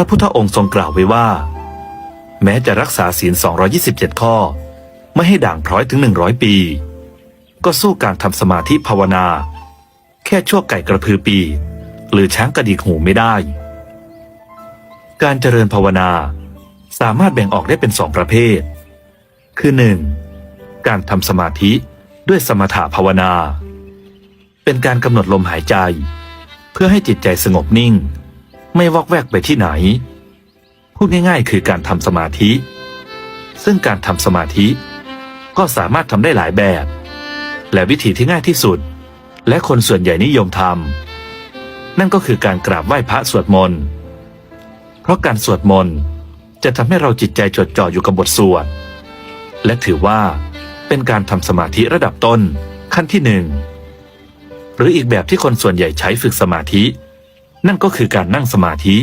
ระพุทธองค์ทรงกล่าวไว้ว่า แม้จะรักษาศีล 227 ข้อ ไม่ให้ด่างพร้อยถึง 100 ปี ก็สู้การทำสมาธิภาวนา แค่ชั่วไก่กระพือปี หรือช้างกระดิกหูไม่ได้ การเจริญภาวนาสามารถแบ่งออกได้เป็นสองประเภท คือ 1. การทำสมาธิด้วยสมถะภาวนา เป็นการกำหนดลมหายใจ เพื่อให้จิตใจสงบนิ่ง ไม่วอกแวกไปที่ไหน พูดง่ายๆ คือการทำสมาธิ ซึ่งการทำสมาธิ ก็สามารถทำได้หลายแบบ และวิธีที่ง่ายที่สุด และคนส่วนใหญ่นิยมทำนั่นก็คือการกราบไหว้พระสวดมนต์เพราะการสวดมนต์จะทำให้เราจิตใจจดจ่ออยู่กับบทสวด และถือว่าเป็นการทำสมาธิระดับต้นขั้นที่หนึ่งหรืออีกแบบที่คนส่วนใหญ่ใช้ฝึกสมาธิ นั่นก็คือการนั่งสมาธิ